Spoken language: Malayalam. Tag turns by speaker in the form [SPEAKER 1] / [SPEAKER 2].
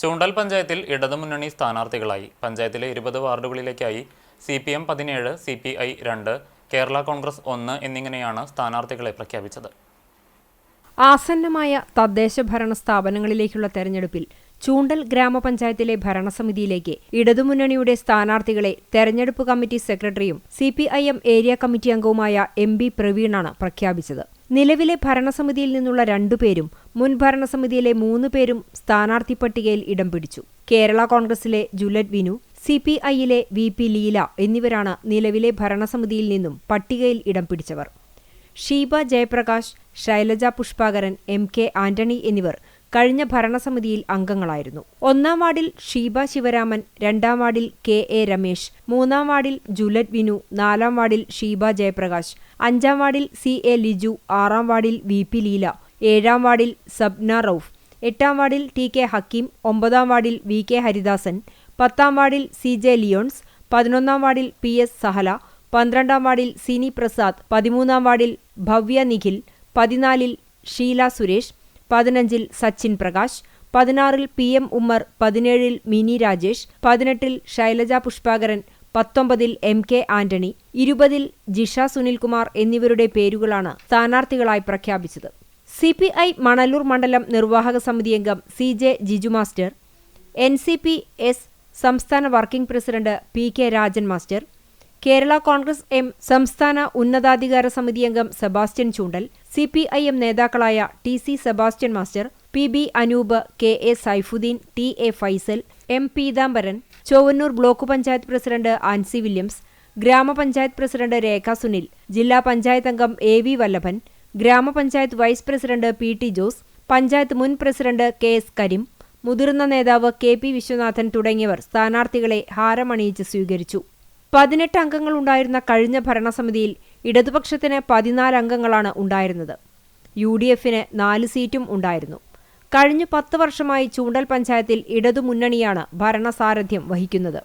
[SPEAKER 1] ചൂണ്ടൽ പഞ്ചായത്തിൽ ഇടതുമുന്നണി സ്ഥാനാർത്ഥികളായി. പഞ്ചായത്തിലെ ഇരുപത് വാർഡുകളിലേക്കായി സി പി എം പതിനേഴ് സി പി ഐ രണ്ട് കേരള കോൺഗ്രസ് ഒന്ന് എന്നിങ്ങനെയാണ് സ്ഥാനാർത്ഥികളെ പ്രഖ്യാപിച്ചത്.
[SPEAKER 2] ആസന്നമായ തദ്ദേശ ഭരണ സ്ഥാപനങ്ങളിലേക്കുള്ള തെരഞ്ഞെടുപ്പിൽ ചൂണ്ടൽ ഗ്രാമപഞ്ചായത്തിലെ ഭരണസമിതിയിലേക്ക് ഇടതുമുന്നണിയുടെ സ്ഥാനാർത്ഥികളെ തെരഞ്ഞെടുപ്പ് കമ്മിറ്റി സെക്രട്ടറിയും സി ഏരിയ കമ്മിറ്റി അംഗവുമായ എം ബി പ്രവീണാണ് പ്രഖ്യാപിച്ചത്. നിലവിലെ ഭരണസമിതിയിൽ നിന്നുള്ള രണ്ടുപേരും മുൻ ഭരണസമിതിയിലെ മൂന്ന് പേരും സ്ഥാനാർത്ഥി പട്ടികയിൽ ഇടം പിടിച്ചു. കേരള കോൺഗ്രസിലെ ജുലറ്റ് വിനു സി പി ഐയിലെ വി പി ലീല എന്നിവരാണ് നിലവിലെ ഭരണസമിതിയിൽ നിന്നും പട്ടികയിൽ ഇടം പിടിച്ചവർ. ഷീബ ജയപ്രകാശ് ശൈലജ പുഷ്പാകരൻ എം കെ ആന്റണി എന്നിവർ കഴിഞ്ഞ ഭരണസമിതിയിൽ അംഗങ്ങളായിരുന്നു. ഒന്നാം വാർഡിൽ ഷീബ ശിവരാമൻ രണ്ടാം വാർഡിൽ കെ എ രമേശ് മൂന്നാം വാർഡിൽ ജുലറ്റ് വിനു നാലാം വാർഡിൽ ഷീബ ജയപ്രകാശ് അഞ്ചാം വാർഡിൽ സി എ ലിജു ആറാം വാർഡിൽ വി പി ലീല ഏഴാം വാർഡിൽ സബ്ന റൌഫ് എട്ടാം വാർഡിൽ ടി കെ ഹക്കീം ഒമ്പതാം വാർഡിൽ വി കെ ഹരിദാസൻ പത്താം വാർഡിൽ സി ജെ ലിയോൺസ് പതിനൊന്നാം വാർഡിൽ പി എസ് സഹല പന്ത്രണ്ടാം വാർഡിൽ സിനി പ്രസാദ് പതിമൂന്നാം വാർഡിൽ ഭവ്യ നിഖിൽ പതിനാലിൽ ഷീല സുരേഷ് പതിനഞ്ചിൽ സച്ചിൻ പ്രകാശ് പതിനാറിൽ പി എം ഉമ്മർ പതിനേഴിൽ മിനി രാജേഷ് പതിനെട്ടിൽ ശൈലജ പുഷ്പാകരൻ പത്തൊമ്പതിൽ എം കെ ആന്റണി ഇരുപതിൽ ജിഷ സുനിൽകുമാർ എന്നിവരുടെ പേരുകളാണ് സ്ഥാനാർത്ഥികളായി പ്രഖ്യാപിച്ചത്. സി പി ഐ മണലൂർ മണ്ഡലം നിർവാഹക സമിതി അംഗം C J Jiju master N C P S സംസ്ഥാന working president P K Rajan master Kerala Congress M സംസ്ഥാന ഉന്നതാധികാര സമിതി അംഗം Sebastian Chundal C P I M നേതാക്കളായ T C Sebastian master P B Anoop K A Saifuddin T A Faisal M Peethambaran Chowannur block panchayat president Ancy Williams ഗ്രാമപഞ്ചായത്ത് പ്രസിഡന്റ് രേഖ സുനിൽ ജില്ലാ പഞ്ചായത്ത് അംഗം എ വി വല്ലഭൻ ഗ്രാമപഞ്ചായത്ത് vice president P T Jose panchayat മുൻ പ്രസിഡന്റ് കെ എസ് കരീം മുതിർന്ന നേതാവ് കെ പി വിശ്വനാഥൻ തുടങ്ങിയവർ സ്ഥാനാർത്ഥികളെ ഹാരമണിയിച്ച് സ്വീകരിച്ചു. പതിനെട്ട് അംഗങ്ങൾ ഉണ്ടായിരുന്ന കഴിഞ്ഞ ഭരണസമിതിയിൽ ഇടതുപക്ഷത്തിന് പതിനാല് അംഗങ്ങളാണ് ഉണ്ടായിരുന്നത്. യു ഡി എഫിന് നാല് സീറ്റും ഉണ്ടായിരുന്നു. കഴിഞ്ഞ പത്ത് വർഷമായി ചൂണ്ടൽ പഞ്ചായത്തിൽ ഇടതുമുന്നണിയാണ് ഭരണസാരഥ്യം വഹിക്കുന്നത്.